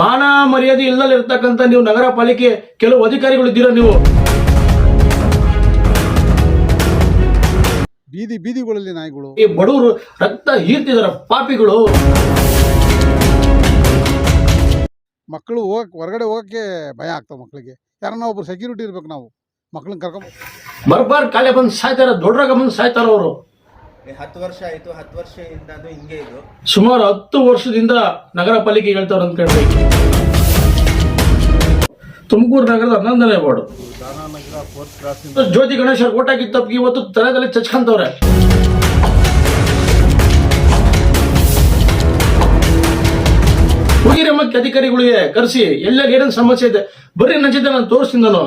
ಮಾನ ಮರ್ಯಾದೆ ಇಲ್ಲದಲ್ಲಿ ಇರ್ತಕ್ಕಂಥ ನೀವು ನಗರ ಪಾಲಿಕೆ ಕೆಲವು ಅಧಿಕಾರಿಗಳು ಇದ್ದೀರಾ ನೀವು? ಬೀದಿ ಬೀದಿಗಳಲ್ಲಿ ನಾಯಿಗಳು. ಈ ಬಡವರು ರಕ್ತ ಹೀರ್ತಿದಾರ ಪಾಪಿಗಳು. ಮಕ್ಕಳು ಹೋಗಕ್ಕೆ ಹೊರಗಡೆ ಹೋಗಕ್ಕೆ ಭಯ ಆಗ್ತಾವ ಮಕ್ಕಳಿಗೆ ಯಾರನ್ನ ಒಬ್ರು ಸೆಕ್ಯೂರಿಟಿ ಇರ್ಬೇಕು ನಾವು. ಮಕ್ಕಳನ್ನ ಕರ್ಕೊಂಡು ಬರ್ಬಾರ್ ಕಾಲೇ ಬಂದು ಸಾಯ್ತಾರ ದೊಡ್ಡರಾಗ ಬಂದು ಸಾಯ್ತಾರ ಅವರು. ಹತ್ತು ವರ್ಷ ಆಯ್ತು, ಹತ್ತು ವರ್ಷದಿಂದ ಹಿಂಗೆ ಇದು. ಸುಮಾರು ಹತ್ತು ವರ್ಷದಿಂದ ನಗರ ಪಾಲಿಕೆ ಹೇಳ್ತಾರ ಅಂತ ತುಮಕೂರು ನಗರದ ಹನ್ನೊಂದನೇ ವಾರ್ಡು. ಜ್ಯೋತಿ ಗಣೇಶ್ ಅವ್ರು ಓಟ್ ಹಾಕಿದ ತಪ್ಪಿಗೆ ಇವತ್ತು ತಲೆದಲ್ಲಿ ಚಚ್ಕಂತವ್ರೆ. ಮತ್ತೆ ಅಧಿಕಾರಿಗಳಿಗೆ ಕರೆಸಿ ಎಲ್ಲ ಏನೇನು ಸಮಸ್ಯೆ ಇದೆ ಬರೀ ನನ್ನ ನಾನು ತೋರಿಸ್ತೀನಿ ನಾನು.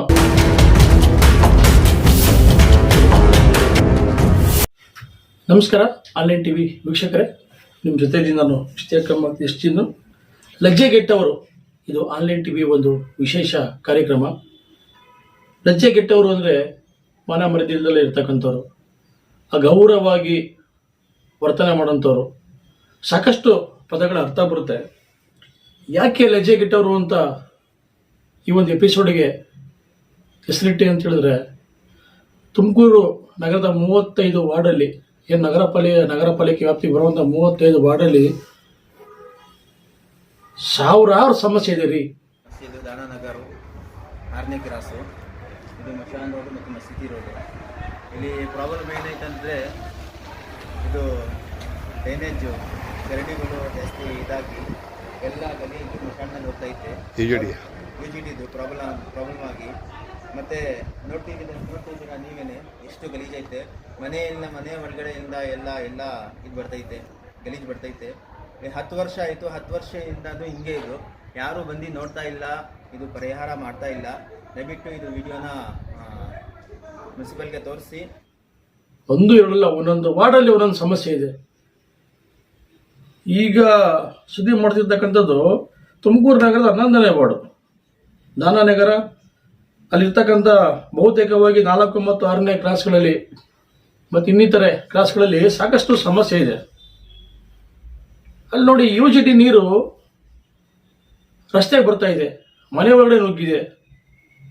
ನಮಸ್ಕಾರ ಆನ್ಲೈನ್ ಟಿವಿ ವೀಕ್ಷಕರೇ. ನಿಮ್ಮ ಜೊತೆಯಲ್ಲಿ ನಾನು ಇಷ್ಟೇಕಮ್ಮ ಎಷ್ಟಿನ್ನು ಲಜ್ಜೆಗೆಟ್ಟವರು ಇದು ಆನ್ಲೈನ್ ಟಿವಿ ಒಂದು ವಿಶೇಷ ಕಾರ್ಯಕ್ರಮ. ಲಜ್ಜೆಗೆಟ್ಟವರು ಅಂದರೆ ಮಾನ ಮರದಿಲ್ಲದಲ್ಲೇ ಇರ್ತಕ್ಕಂಥವ್ರು ಅಗೌರವವಾಗಿ ವರ್ತನೆ ಮಾಡೋಂಥವ್ರು ಸಾಕಷ್ಟು ಪದಗಳ ಅರ್ಥ ಬರುತ್ತೆ. ಯಾಕೆ ಲಜ್ಜೆಗೆಟ್ಟವರು ಅಂತ ಈ ಒಂದು ಎಪಿಸೋಡಿಗೆ ಹೆಸರಿಟ್ಟೆ ಅಂತ ಹೇಳಿದ್ರೆ, ತುಮಕೂರು ನಗರದ ಮೂವತ್ತೈದು ವಾರ್ಡಲ್ಲಿ ಏನು ನಗರ ಪಾಲಿ ನಗರ ಪಾಲಿಕೆ ವ್ಯಾಪ್ತಿಗೆ ಬರುವಂಥ ಮೂವತ್ತೈದು ವಾರ್ಡಲ್ಲಿ ಸಾವಿರಾರು ಸಮಸ್ಯೆ ಇದೆ ರೀ. ಇದು ದಾನಾನಗರ ಆರನೇ ಕ್ರಾಸು ಇದು ಮಶಾನ್ ರೋಡ್ ಮತ್ತು ಮಸೀದಿ ರೋಡು. ಇಲ್ಲಿ ಪ್ರಾಬ್ಲಮ್ ಏನೈತಂದರೆ ಇದು ಡ್ರೈನೇಜು ಚರಂಡಿಗಳು ಜಾಸ್ತಿ ಇದಾಗಿ ಎಲ್ಲ ಗಲೀಜು ಮಶಾನ್ನಲ್ಲಿ ಹೋಗ್ತೈತೆ ಯು ಜಿ ಡಿದು ಪ್ರಾಬ್ಲಮ್ ಪ್ರಾಬ್ಲಮ್ ಆಗಿ ಮತ್ತು ನೋಡ್ತಿದ್ದೀರ, ನೋಡ್ತಿದ್ದೀರಾ ನೀವೇನೆ? ಎಷ್ಟು ಗಲೀಜೈತೆ ಮನೆಯಿಂದ, ಮನೆ ಒಳಗಡೆಯಿಂದ ಎಲ್ಲ ಎಲ್ಲ ಇದು ಬರ್ತೈತೆ, ಗಲೀಜು ಬರ್ತೈತೆ. ಹತ್ತು ವರ್ಷ ಆಯಿತು, ಹತ್ತು ವರ್ಷದಿಂದ ಅದು ಹಿಂಗೆ ಇದು. ಯಾರೂ ಬಂದು ನೋಡ್ತಾ ಇಲ್ಲ, ಇದು ಪರಿಹಾರ ಮಾಡ್ತಾ ಇಲ್ಲ. ದಯವಿಟ್ಟು ಇದು ವಿಡಿಯೋನ ಮುನ್ಸಿಪಲ್ಗೆ ತೋರಿಸಿ. ಒಂದು ಎರಡಲ್ಲ, ಒಂದೊಂದು ವಾರ್ಡಲ್ಲಿ ಒಂದೊಂದು ಸಮಸ್ಯೆ ಇದೆ. ಈಗ ಸುದ್ದಿ ಮಾಡ್ತಿರ್ತಕ್ಕಂಥದ್ದು ತುಮಕೂರು ನಗರದ ಹನ್ನೊಂದನೇ ವಾರ್ಡು. ದಾನಾನಗರ ಅಲ್ಲಿರ್ತಕ್ಕಂಥ ಬಹುತೇಕವಾಗಿ ನಾಲ್ಕು ಮತ್ತು ಆರನೇ ಕ್ಲಾಸ್ಗಳಲ್ಲಿ ಮತ್ತು ಇನ್ನಿತರೆ ಕ್ಲಾಸ್ಗಳಲ್ಲಿ ಸಾಕಷ್ಟು ಸಮಸ್ಯೆ ಇದೆ. ಅಲ್ಲಿ ನೋಡಿ ಯು ಜಿ ಟಿ ನೀರು ರಸ್ತೆಗೆ ಬರ್ತಾ ಇದೆ, ಮನೆ ಒಳಗಡೆ ನುಗ್ಗಿದೆ,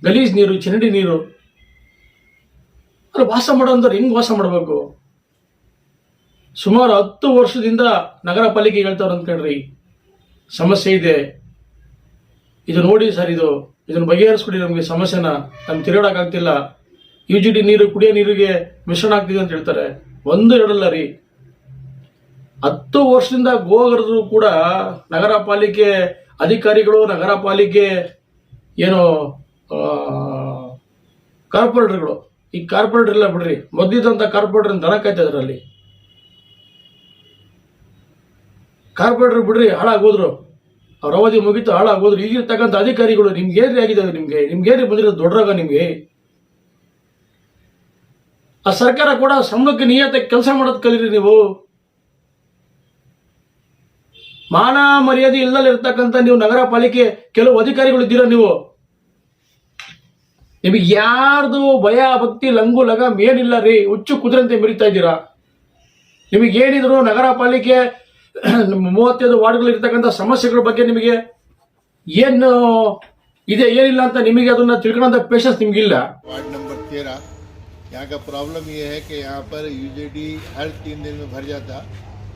ಗಲೀಜ್ ನೀರು ಚರಂಡಿ ನೀರು. ಅಲ್ಲಿ ವಾಸ ಮಾಡೋಂಥವ್ರು ಹೆಂಗೆ ವಾಸ ಮಾಡಬೇಕು? ಸುಮಾರು ಹತ್ತು ವರ್ಷದಿಂದ ನಗರ ಪಾಲಿಕೆ ಹೇಳ್ತಾವ್ರ ಅಂತ ಕೇಳ್ರಿ. ಸಮಸ್ಯೆ ಇದೆ. ಇದು ನೋಡಿ ಸರ್ ಇದು. ಇದನ್ನು ಬಗೆಹರಿಸ್ಕೊಡಿ ನಮಗೆ ಸಮಸ್ಯೆನ. ನಮ್ಗೆ ತಿರುಗಾಡೋಕ್ಕಾಗ್ತಿಲ್ಲ ಯು ಜಿ ಡಿ ನೀರು, ಕುಡಿಯೋ ನೀರಿಗೆ ಮಿಶ್ರಣ ಆಗ್ತಿದೆ ಅಂತ ಹೇಳ್ತಾರೆ. ಒಂದು ಎರಡಲ್ಲ ರೀ. ಹತ್ತು ವರ್ಷದಿಂದ ಗೋಗರದ್ರು ಕೂಡ ನಗರ ಪಾಲಿಕೆ ಅಧಿಕಾರಿಗಳು ನಗರ ಪಾಲಿಕೆ ಏನು ಕಾರ್ಪೊರೇಟರ್ಗಳು. ಈ ಕಾರ್ಪೊರೇಟರ್ ಇಲ್ಲ ಬಿಡ್ರಿ. ಮೊದ್ಲಿದ್ದಂಥ ಕಾರ್ಪೊರೇಟರ್ ದನ ಕಾಯ್ತಾ ಇದ್ರಲ್ಲಿ. ಕಾರ್ಪೊರೇಟರ್ ಬಿಡ್ರಿ ಹಾಳಾಗೋದ್ರು ಅವ್ರ ಅವಧಿ ಮುಗಿತು ಹಾಳಾಗೋದ್ರು ಈಗಿರ್ತಕ್ಕಂಥ ಅಧಿಕಾರಿಗಳು ನಿಮ್ಗೆ ಏನ್ರಿ ಆಗಿದಾವೆ ನಿಮ್ಗೆ? ನಿಮ್ಗೆ ಏನ್ರಿ ಬಂದಿರೋದು ದೊಡ್ಡರಾಗ ನಿಮ್ಗೆ? ಆ ಸರ್ಕಾರ ಕೂಡ ಸಂಘಕ್ಕೆ ನಿಯತ ಕೆಲಸ ಮಾಡೋದು ಕಲೀರಿ ನೀವು. ಮಾನ ಮರ್ಯಾದೆ ಇಲ್ಲದಲ್ಲಿ ಇರ್ತಕ್ಕಂಥ ನೀವು ನಗರ ಪಾಲಿಕೆ ಕೆಲವು ಅಧಿಕಾರಿಗಳು ಇದ್ದೀರಾ ನೀವು? ನಿಮಗೆ ಯಾರ್ದು ಭಯ, ಭಕ್ತಿ, ಲಂಗು, ಲಗಾಮ್ ಏನಿಲ್ಲ ರೀ? ಹುಚ್ಚು ಕುದುರಂತೆ ಮೆರಿತಾ ಇದ್ದೀರಾ? ನಿಮಗೆ ಏನಿದ್ರು ನಗರ ಪಾಲಿಕೆ ಮೂವತ್ತೈದು ವಾರ್ಡ್ಗಳು ಇರ್ತಕ್ಕಂಥ ಸಮಸ್ಯೆಗಳ ಬಗ್ಗೆ ನಿಮಗೆ ಏನು ಇದೆ ಏನಿಲ್ಲ ಅಂತ ನಿಮಗೆ ಅದನ್ನ ತಿಳ್ಕೊಳ್ಳೋಂಥ ಪೇಷನ್ಸ್ ನಿಮ್ಗಿಲ್ಲ वार्ड नंबर तेरह यहाँ का प्रॉब्लम ये है कि यहाँ पर यूजेडी हर तीन दिन में भर जाता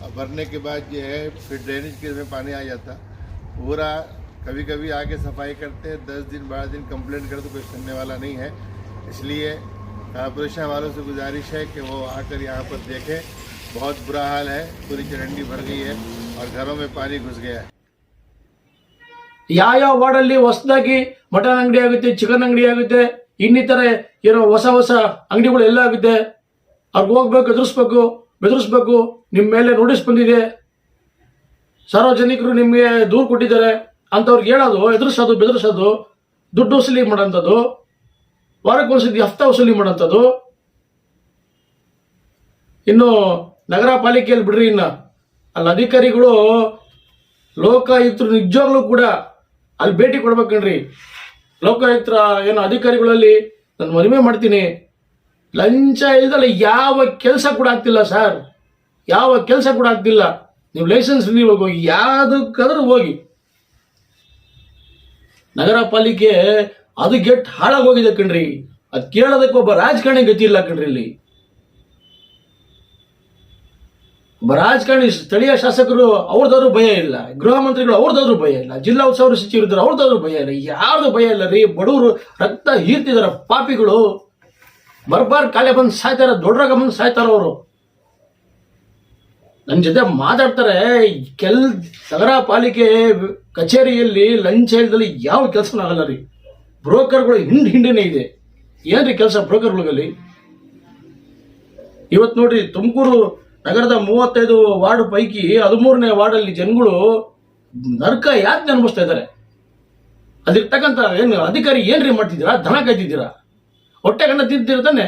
और भरने के बाद जो है फिर ड्रेनेज के में पानी आ जाता पूरा कभी कभी आके सफाई करते हैं दस दिन बारह दिन कंप्लेंट करते तो कोई सुनने वाला नहीं है इसलिए कॉरपोरेशन वालों से गुजारिश है कि वो आकर यहाँ पर देखें बहुत बुरा हाल है पूरी चरंडी भर गई है और घरों में पानी घुस गया है ಯಾವ ವಾರ್ಡಲ್ಲಿ ಹೊಸದಾಗಿ ಮಟನ್ ಅಂಗಡಿ ಆಗುತ್ತೆ ಚಿಕನ್ ಅಂಗಡಿ ಆಗುತ್ತೆ ಇನ್ನಿತರೆ ಏನೋ ಹೊಸ ಹೊಸ ಅಂಗಡಿಗಳು ಎಲ್ಲ ಆಗುತ್ತೆ ಅವ್ರಿಗೆ ಹೋಗ್ಬೇಕು ಎದುರಿಸ್ಬೇಕು ಬೆದರಿಸ್ಬೇಕು ನಿಮ್ಮ ಮೇಲೆ ನೋಟಿಸ್ ಬಂದಿದೆ ಸಾರ್ವಜನಿಕರು ನಿಮಗೆ ದೂರು ಕೊಟ್ಟಿದ್ದಾರೆ ಅಂತವ್ರಿಗೆ ಹೇಳೋದು ಎದುರಿಸೋದು ಬೆದರಿಸೋದು ದುಡ್ಡು ವಸೂಲಿ ಮಾಡೋಂಥದ್ದು ವಾರಕ್ಕೆ ಒಂದ್ಸತಿ ಹಫ್ತಾ ವಸೂಲಿ ಮಾಡೋಂಥದ್ದು ಇನ್ನು ನಗರ ಪಾಲಿಕೆಯಲ್ಲಿ ಬಿಡ್ರಿ ಇನ್ನ. ಅಲ್ಲಿ ಅಧಿಕಾರಿಗಳು, ಲೋಕಾಯುಕ್ತರು ನಿಜವಾಗ್ಲೂ ಕೂಡ ಅಲ್ಲಿ ಭೇಟಿ ಕೊಡ್ಬೇಕಣ್ರಿ ಲೋಕಾಯುಕ್ತರ ಏನು ಅಧಿಕಾರಿಗಳಲ್ಲಿ ನಾನು ಮನವಿ ಮಾಡ್ತೀನಿ. ಲಂಚ ಇಲ್ದಲ್ಲ ಯಾವ ಕೆಲಸ ಕೂಡ ಆಗ್ತಿಲ್ಲ ಸರ್. ಯಾವ ಕೆಲಸ ಕೂಡ ಆಗ್ತಿಲ್ಲ. ನೀವು ಲೈಸೆನ್ಸ್ ರಿನ್ಯೂವಲ್ಗೆ ಹೋಗಿ, ಯಾವುದಕ್ಕಾದ್ರೂ ಹೋಗಿ. ನಗರ ಪಾಲಿಕೆ ಅದು ಗೆಟ್ ಹಾಳಾಗೋಗಿದೆ ಕಣ್ರಿ. ಅದು ಕೇಳೋದಕ್ಕೆ ಒಬ್ಬ ರಾಜಕಾರಣಿ ಗತಿ ಇಲ್ಲ ಕಣ್ರಿ ಇಲ್ಲಿ ಒಬ್ಬ ರಾಜಕಾರಣಿ ಸ್ಥಳೀಯ ಶಾಸಕರು ಅವ್ರದಾದ್ರು ಭಯ ಇಲ್ಲ. ಗೃಹ ಮಂತ್ರಿಗಳು ಅವ್ರದಾದ್ರು ಭಯ ಇಲ್ಲ. ಜಿಲ್ಲಾ ಉತ್ಸವ ಸಚಿವರು ಅವ್ರದಾದ್ರು ಭಯ ಇಲ್ಲ. ಯಾರ್ದು ಭಯ ಇಲ್ಲ ರೀ? ಬಡವರು ರಕ್ತ ಹೀರ್ತಿದಾರ ಪಾಪಿಗಳು. ಬರ್ಬಾರ್ ಕಾಲೇ ಬಂದು ಸಾಯ್ತಾರ, ದೊಡ್ಡರಾಗ ಬಂದು ಸಾಯ್ತಾರ ಅವರು. ನನ್ನ ಜೊತೆ ಮಾತಾಡ್ತಾರೆ. ಕೆಲ್ ನಗರ ಪಾಲಿಕೆ ಕಚೇರಿಯಲ್ಲಿ ಲಂಚ ಇಲ್ದಲ್ಲಿ ಯಾವ ಕೆಲಸ ಆಗಲ್ಲ ರೀ. ಬ್ರೋಕರ್ಗಳು ಹಿಂಡ್ ಹಿಂಡೇನೆ ಇದೆ. ಏನ್ರಿ ಕೆಲಸ ಬ್ರೋಕರ್ಗಳಲ್ಲಿ ಇವತ್ತು ನೋಡ್ರಿ ತುಮಕೂರು ನಗರದ ಮೂವತ್ತೈದು ವಾರ್ಡ್ ಪೈಕಿ ಹದಿಮೂರನೇ ವಾರ್ಡಲ್ಲಿ ಜನಗಳು ನರ್ಕ ಯಾಕೆ ಅನುಭವಿಸ್ತಾ ಇದ್ದಾರೆ? ಅದಿರ್ತಕ್ಕಂಥ ಏನು ಅಧಿಕಾರಿ ಏನ್ರಿ ಮಾಡ್ತಿದ್ದೀರಾ? ದನ ಕಾಯ್ತಿದ್ದೀರಾ? ಹೊಟ್ಟೆಗನ್ನ ತಿಂತೀರ ತಾನೆ?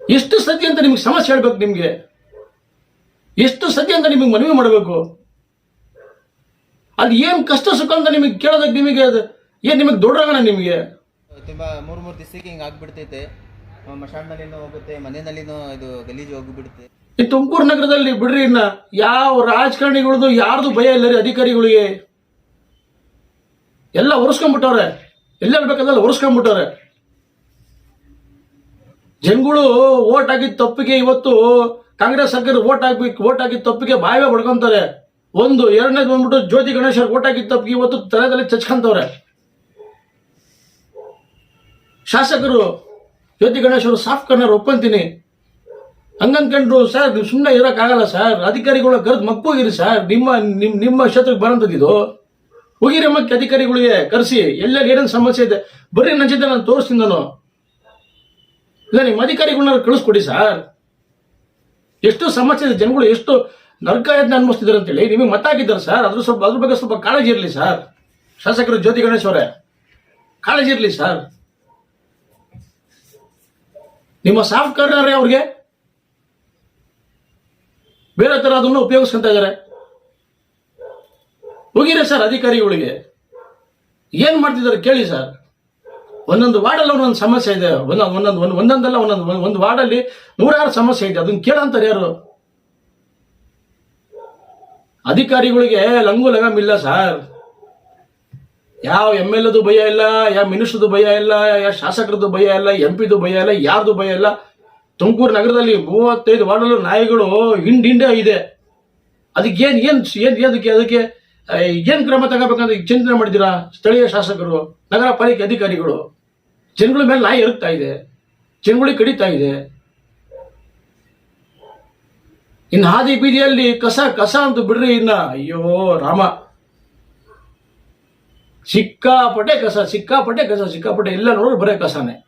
ಎಷ್ಟು ಸತಿ ಅಂತ ನಿಮ್ಗೆ ಸಮಸ್ಯೆ ಹೇಳ್ಬೇಕು ನಿಮ್ಗೆ? ಎಷ್ಟು ಸತಿ ಅಂತ ನಿಮಗೆ ಮನವಿ ಮಾಡಬೇಕು? ಅಲ್ಲಿ ಏನ್ ಕಷ್ಟ ಸುಖ ಅಂತ ನಿಮಗೆ ಕೇಳೋದಕ್ಕೆ ನಿಮಗೆ ಏನ್ ನಿಮಗೆ ದೊಡ್ಡರಾಗಣ ನಿಮಗೆ? ತುಂಬ ಮೂರು ಮೂರು ದಿವಸಕ್ಕೆ ಹಿಂಗೆ ಆಗ್ಬಿಡ್ತೈತೆ. ಈ ತುಮಕೂರು ನಗರದಲ್ಲಿ ಬಿಡ್ರಿ ಇನ್ನ. ಯಾವ ರಾಜಕಾರಣಿಗಳದು ಯಾರ್ದು ಭಯ ಇಲ್ಲ ರೀ ಅಧಿಕಾರಿಗಳಿಗೆ? ಎಲ್ಲ ಒರೆಸ್ಕೊಂಡ್ಬಿಟ್ಟವ್ರೆ. ಎಲ್ಲ ಹೇಳ್ಬೇಕಂದ್ರೆ ಒರೆಸ್ಕೊಂಡ್ಬಿಟ್ಟವ್ರೆ. ಜನಗಳು ಓಟ್ ಆಗಿದ್ದ ತಪ್ಪಿಗೆ ಇವತ್ತು ಕಾಂಗ್ರೆಸ್ ಸರ್ಕಾರ ಓಟ್ ಹಾಕ್ಬೇಕು ಓಟ್ ಆಗಿದ್ದ ತಪ್ಪಿಗೆ ಬಾಯವೇ ಹೊಡ್ಕೊಂತಾರೆ ಒಂದು, ಎರಡನೇದು ಬಂದ್ಬಿಟ್ಟು ಜ್ಯೋತಿ ಗಣೇಶ್ ಓಟ್ ಆಗಿದ್ದ ತಪ್ಪಿಗೆ ಇವತ್ತು ತಲೆದಲ್ಲಿ ಚಚ್ಕೊಂತವ್ರೆ. ಶಾಸಕರು ಜ್ಯೋತಿ ಗಣೇಶ್ ಅವರು ಸಾಫ್ಟ್ ಕಾರ್ನರ್ ಒಪ್ಪಂತೀನಿ ಹಂಗನ್ಕಂಡ್ರು ಸರ್, ನೀವು ಸುಮ್ಮನೆ ಇರೋಕ್ಕಾಗಲ್ಲ, ಸರ್. ಅಧಿಕಾರಿಗಳ ಕರೆದು ಮಕ್ಕೋಗಿರಿ ಸರ್. ನಿಮ್ಮ ನಿಮ್ಮ ನಿಮ್ಮ ಕ್ಷೇತ್ರಕ್ಕೆ ಬರೋಂಥದ್ದಿದು ಹೋಗಿರಿ ಮಕ್ಕೆ ಅಧಿಕಾರಿಗಳಿಗೆ ಕರೆಸಿ. ಎಲ್ಲೆಲ್ಲಿ ಏನೇನು ಸಮಸ್ಯೆ ಇದೆ? ಬರ್ರಿ ನನ್ನ ನಾನು ತೋರಿಸ್ತೀನಿ ನಾನು. ಇಲ್ಲ ನಿಮ್ಮ ಅಧಿಕಾರಿಗಳನ್ನ ಕಳಿಸ್ಕೊಡಿ, ಸರ್. ಎಷ್ಟು ಸಮಸ್ಯೆ ಇದೆ? ಜನಗಳು ಎಷ್ಟು ನರ್ಕ ಯತ್ನ ಅನ್ಭವಿಸ್ತಿದ್ದಾರೆ ಅಂತೇಳಿ ನಿಮಗೆ ಮತ ಹಾಕಿದ್ದಾರೆ, ಸರ್. ಅದ್ರ ಸ್ವಲ್ಪ, ಅದ್ರ ಬಗ್ಗೆ ಸ್ವಲ್ಪ ಕಾಳಜಿ ಇರಲಿ, ಸರ್. ಶಾಸಕರು ಜ್ಯೋತಿ ಗಣೇಶ್ ಅವರೇ. ಕಾಳಜಿ ಇರಲಿ, ಸರ್. ನಿಮ್ಮ ಸಾಫ್ಟ್ ಕಾರ್ನರ್ ಅವ್ರಿಗೆ? ಬೇರೆ ತರ ಅದನ್ನು ಉಪಯೋಗಿಸ್ಕೊಂತ ಇದ್ದಾರೆ ಹೋಗಿರಿ ಸರ್ ಅಧಿಕಾರಿಗಳಿಗೆ. ಏನು ಮಾಡ್ತಿದ್ದಾರೆ ಕೇಳಿ ಸರ್. ಒಂದೊಂದು ವಾರ್ಡಲ್ಲಿ ಒಂದೊಂದು ಸಮಸ್ಯೆ ಇದೆ. ಒಂದೊಂದು ಒಂದೊಂದು ಒಂದು ಒಂದೊಂದಲ್ಲ ಒಂದೊಂದು ಒಂದು- ಒಂದು ವಾರ್ಡಲ್ಲಿ ನೂರಾರು ಸಮಸ್ಯೆ ಇದೆ. ಅದನ್ನ ಕೇಳಂತಾರೆ ಯಾರು? ಅಧಿಕಾರಿಗಳಿಗೆ ಲಂಗು ಲಗಮ್ ಇಲ್ಲ ಸರ್. ಯಾವ ಎಂ ಎಲ್ ಎದು ಭಯ ಇಲ್ಲ, ಯಾವ ಮಿನಿಸ್ಟರ್ದು ಭಯ ಇಲ್ಲ, ಯಾವ ಶಾಸಕರದ್ದು ಭಯ ಇಲ್ಲ, ಎಂ ಪಿದು ಭಯ ಇಲ್ಲ, ಯಾರ್ದು ಭಯ ಇಲ್ಲ. ತುಮಕೂರು ನಗರದಲ್ಲಿ ಮೂವತ್ತೈದು ವಾರ್ಡಲ್ಲೂ ನಾಯಿಗಳು ಹಿಂಡ್ ಹಿಂಡೆ ಇದೆ. ಅದಕ್ಕೆ ಏನ್ ಏನ್ ಏನ್ ಅದಕ್ಕೆ ಅದಕ್ಕೆ ಏನ್ ಕ್ರಮ ತಗೋಬೇಕಂತ ಚಿಂತನೆ ಮಾಡಿದ್ದೀರಾ ಸ್ಥಳೀಯ ಶಾಸಕರು, ನಗರ ಪಾಲಿಕೆ ಅಧಿಕಾರಿಗಳು? ಜನಗಳ ಮೇಲೆ ನಾಯಿ ಎರಗ್ತಾ ಇದೆ, ಜನಗಳಿಗೆ ಕಡಿತಾ ಇದೆ. ಇನ್ನು ಹಾದಿ ಬೀದಿಯಲ್ಲಿ ಕಸ ಕಸ ಅಂತ ಬಿಡ್ರಿ ಇನ್ನ. ಅಯ್ಯೋ, ರಾಮ. ಸಿಕ್ಕಾಪಟ್ಟೆ ಕಸ ಸಿಕ್ಕಾಪಟ್ಟೆ ಕಸ, ಸಿಕ್ಕಾಪಟ್ಟೆ ಎಲ್ಲ ನೋಡಿದ್ರು ಬರೇ ಕಸನೇ.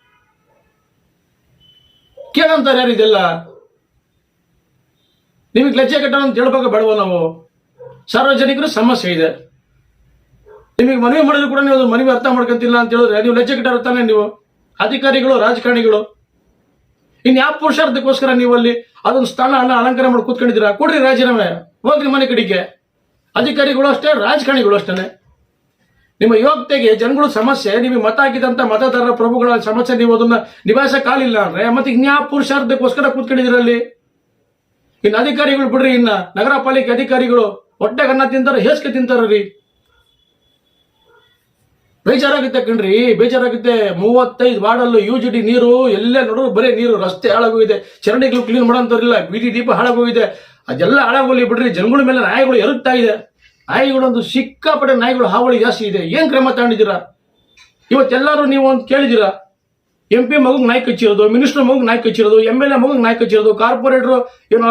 ಕೇಳಂತಾರೆ ಯಾರು ಇದೆಲ್ಲ? ನಿಮಗೆ ಲಜ್ಜೆ ಕಟ್ಟೋ ಅಂತ ಹೇಳ್ಬೇಕು ಬೇಡವ ನಾವು? ಸಾರ್ವಜನಿಕರು ಸಮಸ್ಯೆ ಇದೆ. ನಿಮಗೆ ಮನವಿ ಮಾಡಿದ್ರು ಕೂಡ ನೀವು ಮನವಿ ಅರ್ಥ ಮಾಡ್ಕೊಂತಿಲ್ಲ ಅಂತ ಹೇಳಿದ್ರೆ ನೀವು ಲಜ್ಜೆ ಕಟ್ಟಾರ ತಾನೆ ನೀವು? ಅಧಿಕಾರಿಗಳು, ರಾಜಕಾರಣಿಗಳು? ಇನ್ ಯಾವ ಪುರುಷಾರ್ಥಕ್ಕೋಸ್ಕರ ನೀವು ಅಲ್ಲಿ ಅದೊಂದು ಸ್ಥಾನ ಅನ್ನ ಅಲಂಕಾರ ಮಾಡಿ ಕೂತ್ಕೊಂಡಿದ್ದೀರಾ? ಕೊಡ್ರಿ ರಾಜೀನಾಮೆ. ಹೋಗ್ರಿ ಮನೆ ಕಡೆಗೆ. ಅಧಿಕಾರಿಗಳು ಅಷ್ಟೇ, ರಾಜಕಾರಣಿಗಳು ಅಷ್ಟೇ ನಿಮ್ಮ ಯೋಗ್ಯತೆಗೆ ಜನಗಳು ಸಮಸ್ಯೆ, ನಿಮಗೆ ಮತ ಹಾಕಿದಂತ ಮತದಾರರ ಪ್ರಭುಗಳ ಸಮಸ್ಯೆ, ನೀವು ಅದನ್ನ ನಿಭಾಯಿಸಕ್ಕಾಗಲಿಲ್ಲ ಅಂದ್ರೆ, ಮತ್ತೆ ಇನ್ಯಾವ ಪುರುಷಾರ್ಥಕ್ಕೋಸ್ಕರ ಕೂತ್ಕೊಂಡಿದ್ರಲ್ಲಿ ಇನ್ನು ಅಧಿಕಾರಿಗಳು ಬಿಡ್ರಿ ಇನ್ನ, ನಗರ ಪಾಲಿಕೆ ಅಧಿಕಾರಿಗಳು ಹೊಟ್ಟೆಗೆ ಅನ್ನ ತಿಂತಾರ ಹೇಸ್ಕೆ ತಿಂತಾರ ರೀ. ಬೇಜಾರಾಗುತ್ತೆ ಕಣ್ರಿ, ಬೇಜಾರಾಗುತ್ತೆ. ಮೂವತ್ತೈದು ವಾರ್ಡಲ್ಲೂ ಯು ಜಿ ಡಿ ನೀರು, ಎಲ್ಲೇ ನೋಡಿದ್ರು ಬರೀ ನೀರು, ರಸ್ತೆ ಹಾಳಾಗೋಗಿದೆ ಚರಂಡಿಗಳು ಕ್ಲೀನ್ ಮಾಡೋಂಥವ್ರಿಲ್ಲ ಬೀದಿ ದೀಪ ಹಾಳಾಗೋಗಿದೆ ಅದೆಲ್ಲ ಹಾಳಾಗೋಲಿ ಬಿಡ್ರಿ, ಜನಗಳ ಮೇಲೆ ನಾಯಿಗಳು ಎರಗ್ತಾ ಇದೆ. ನಾಯಿಗಳೊಂದು ಸಿಕ್ಕಾಪಟ್ಟೆ ನಾಯಿಗಳು ಹಾವಳಿ ಜಾಸ್ತಿ ಇದೆ. ಏನ್ ಕ್ರಮ ತಗೊಂಡಿದ್ದೀರಾ? ಇವತ್ತೆಲ್ಲರೂ ನೀವು ಒಂದು ಕೇಳಿದ್ದೀರಾ? ಎಂ ಪಿ ಮಗುಗ್ ನಾಯಿ ಕಚ್ಚಿರೋದು, ಮಿನಿಸ್ಟರ್ ಮಗುಗ್ ನಾಯಿ ಕಚ್ಚಿರೋದು ಎಂ ಎಲ್ ಎ ಮಗುಗೆ ನಾಯಿ ಕಚ್ಚಿರೋದು, ಕಾರ್ಪೊರೇಟ್ರು, ಏನೋ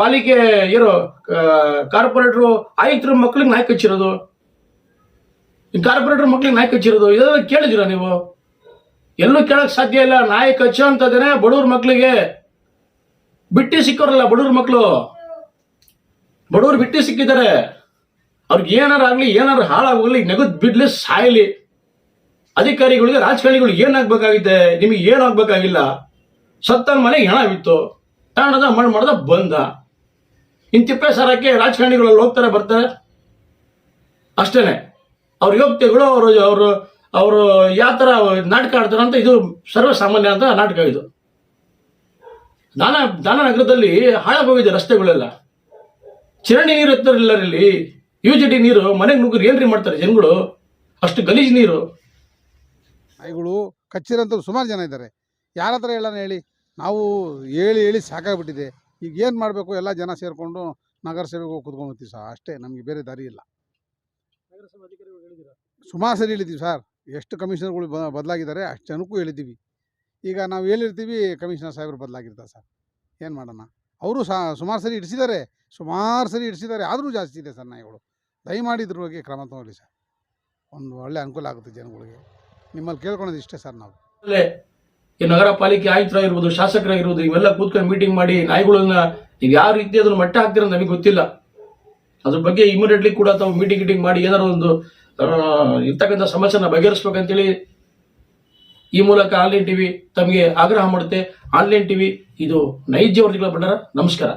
ಪಾಲಿಕೆ, ಏನೋ ಕಾರ್ಪೊರೇಟ್ರು, ಆಯುಕ್ತರ ಮಕ್ಳಿಗೆ ನಾಯಿ ಕಚ್ಚಿರೋದು, ಕಾರ್ಪೊರೇಟರ್ ಮಕ್ಳಿಗೆ ನಾಯಿ ಕಚ್ಚಿರೋದು, ಇದೆಲ್ಲ ಕೇಳಿದಿರ ನೀವು? ಎಲ್ಲೂ ಕೇಳಕ್ ಸಾಧ್ಯ ಇಲ್ಲ. ನಾಯಿ ಕಚ್ಚೋ ಅಂತದೇನೆ ಬಡವ್ರ ಮಕ್ಳಿಗೆ ಬಿಟ್ಟಿ ಸಿಕ್ಕೋರಲ್ಲ ಬಡವ್ರ ಮಕ್ಕಳು ಬಡವ್ರು ಬಿಟ್ಟಿ ಸಿಕ್ಕಿದ್ದಾರೆ. ಅವ್ರಿಗೆ ಏನಾರು ಆಗಲಿ, ಏನಾರು ಹಾಳಾಗೋಗ್ಲಿ, ನಗದ್ ಬಿಡ್ಲಿ ಸಾಯಲಿ. ಅಧಿಕಾರಿಗಳಿಗೆ ರಾಜಕಾರಣಿಗಳು ಏನಾಗಬೇಕಾಗಿದೆ ನಿಮಗೆ ಏನಾಗಬೇಕಾಗಿಲ್ಲ? ಸತ್ತನ ಮನೆಗೆ ಹೆಣ ಬಿತ್ತು. ತಾಣದ ಮಣ್ಣು ಮಾಡ್ದ ಬಂದ. ಇನ್ ತಿಪ್ಪೆ ಸಾರಕ್ಕೆ ರಾಜಕಾರಣಿಗಳಲ್ಲಿ ಹೋಗ್ತಾರೆ, ಬರ್ತಾರೆ. ಅಷ್ಟೇನೆ. ಅವ್ರ ಯೋಗ್ಯತೆಗಳು, ಅವರು ಅವರು ಅವರು ಯಾವ ಥರ ನಾಟಕ ಆಡ್ತಾರೆ ಅಂತ ಇದು ಸರ್ವಸಾಮಾನ್ಯ ಅಂತ ನಾಟಕ ಇದು. ದಾನ ನಗರದಲ್ಲಿ ಹಾಳಾಗೋಗಿದೆ ರಸ್ತೆಗಳೆಲ್ಲ. ಚರಂಡಿ ನೀರು ಎತ್ತರಿಲ್ಲ ಇಲ್ಲಿ ಯು ಜಿ ಟಿ ನೀರು ಮನೆಗೆ ನುಗ್ಗರು ಏನ್ರಿ ಮಾಡ್ತಾರೆ ಜನಗಳು? ಅಷ್ಟು ಗಲೀಜ್ ನೀರು. ನಾಯಿಗಳು ಕಚ್ಚಿರಂತ ಸುಮಾರು ಜನ ಇದ್ದಾರೆ. ಯಾರ ಹತ್ರ ಹೇಳೋಣ ಹೇಳಿ? ನಾವು ಹೇಳಿ ಹೇಳಿ ಸಾಕಾಗ್ಬಿಟ್ಟಿದೆ. ಈಗ ಏನು ಮಾಡಬೇಕು? ಎಲ್ಲ ಜನ ಸೇರಿಕೊಂಡು ನಗರಸಭೆಗೆ ಸೇವೆಗೆ ಹೋಗಿ ಕುತ್ಕೊಂಡು ಹೋಗ್ತೀವಿ ಸರ್. ಅಷ್ಟೇ ನಮಗೆ ಬೇರೆ ದಾರಿ ಇಲ್ಲ. ಸುಮಾರು ಸರಿ ಹೇಳಿದ್ದೀವಿ ಸರ್. ಎಷ್ಟು ಕಮಿಷನರ್ಗಳು ಬ ಬದಲಾಗಿದ್ದಾರೆ ಅಷ್ಟು ಜನಕ್ಕೂ ಹೇಳಿದ್ದೀವಿ. ಈಗ ನಾವು ಹೇಳಿರ್ತೀವಿ ಕಮಿಷನರ್ ಸಾಹೇಬರು ಬದಲಾಗಿರ್ತಾರೆ ಸರ್. ಏನು ಮಾಡೋಣ? ಅವರು ಸಹ ಸುಮಾರು ಸರಿ ಇಡಿಸಿದ್ದಾರೆ. ಸುಮಾರು ಸರಿ ಇಡಿಸಿದ್ದಾರೆ. ಆದರೂ ಜಾಸ್ತಿ ಇದೆ ಸರ್ ನಾಯಿಗಳು. ದಯಮಾಡಿ ಇದ್ರ ಬಗ್ಗೆ ಕ್ರಮ ತಗೊಳ್ಳಿ ಸರ್. ಒಂದು ಒಳ್ಳೆ ಅನುಕೂಲ ಆಗುತ್ತೆ ಜನಗಳಿಗೆ. ನಿಮ್ಮಲ್ಲಿ ಕೇಳ್ಕೊಳೋದು ಇಷ್ಟೇ ಸರ್ ನಾವು. ಈ ನಗರ ಪಾಲಿಕೆ ಆಯುಕ್ತರಾಗಿರ್ಬೋದು, ಶಾಸಕರಾಗಿರ್ಬೋದು, ಇವೆಲ್ಲ ಕೂತ್ಕೊಂಡು ಮೀಟಿಂಗ್ ಮಾಡಿ ನಾಯಿಗಳನ್ನ ನೀವು ಯಾವ ರೀತಿ ಅದನ್ನ ಮಟ್ಟ ಹಾಕ್ತೀರ ನಮಗೆ ಗೊತ್ತಿಲ್ಲ. ಅದ್ರ ಬಗ್ಗೆ ಇಮಿಡಿಯೇಟ್ಲಿ ಕೂಡ ತಾವು ಮೀಟಿಂಗ್ ಗೀಟಿಂಗ್ ಮಾಡಿ ಏನಾರು ಒಂದು ಇರ್ತಕ್ಕಂಥ ಸಮಸ್ಯೆನ ಬಗೆಹರಿಸ್ಬೇಕಂತೇಳಿ ಈ ಮೂಲಕ ಆನ್ಲೈನ್ ಟಿವಿ ತಮಗೆ ಆಗ್ರಹ ಮಾಡುತ್ತೆ. ಆನ್ಲೈನ್ ಟಿವಿ, ಇದು ನೈಜ ವರದಿಗಳ ಭಂಡಾರ. ನಮಸ್ಕಾರ.